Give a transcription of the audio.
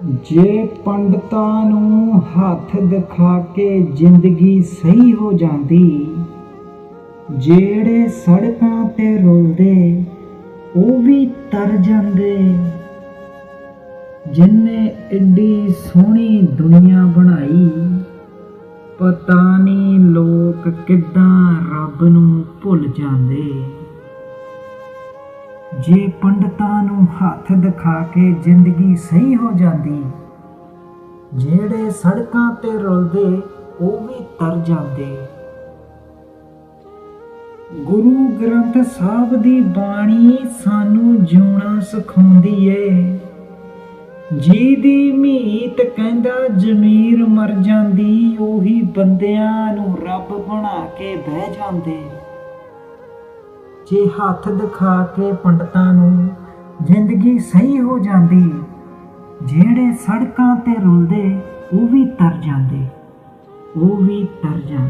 ਜੇ ਪੰਡਤਾਂ ਨੂੰ ਹੱਥ ਦਿਖਾ ਕੇ ਜ਼ਿੰਦਗੀ ਸਹੀ ਹੋ ਜਾਂਦੀ, ਜਿਹੜੇ ਸੜਕਾਂ ਤੇ ਰੁਲਦੇ, ਉਹ ਵੀ ਤਰ ਜਾਂਦੇ। ਜਿਨਨੇ ਏਡੀ ਸੋਹਣੀ ਦੁਨੀਆ ਬਣਾਈ, ਪਤਾ ਨਹੀਂ ਲੋਕ ਕਿੱਦਾਂ ਰੱਬ ਨੂੰ ਭੁੱਲ ਜਾਂਦੇ। ਜੇ ਪੰਡਤਾਂ ਨੂੰ ਹੱਥ ਦਿਖਾ ਕੇ ਜ਼ਿੰਦਗੀ ਸਹੀ ਹੋ ਜਾਂਦੀ, ਜਿਹੜੇ ਸੜਕਾਂ ਤੇ ਰੁਲਦੇ, ਉਹ ਵੀ ਤਰ ਜਾਂਦੇ। ਗੁਰੂ ਗ੍ਰੰਥ ਸਾਹਿਬ ਦੀ ਬਾਣੀ ਸਾਨੂੰ ਜਿਉਣਾ ਸਿਖਾਉਂਦੀ ਏ। ਜੀ ਦੀ ਮੀਤ ਕਹਿੰਦਾ, ਜ਼ਮੀਰ ਮਰ ਜਾਂਦੀ, ਉਹੀ ਬੰਦਿਆਂ ਨੂੰ ਰੱਬ ਬਣਾ ਕੇ ਬਹਿ ਜਾਂਦੇ। ਜੇ ਹੱਥ ਦਿਖਾ ਕੇ ਪੰਡਤਾਂ ਨੂੰ, ਜ਼ਿੰਦਗੀ ਸਹੀ ਹੋ ਜਾਂਦੀ, ਜਿਹੜੇ ਸੜਕਾਂ ਤੇ ਰੁਲਦੇ, ਉਹ ਵੀ ਤਰ ਜਾਂਦੇ, ਉਹ ਵੀ ਤਰ ਜਾਂਦੇ।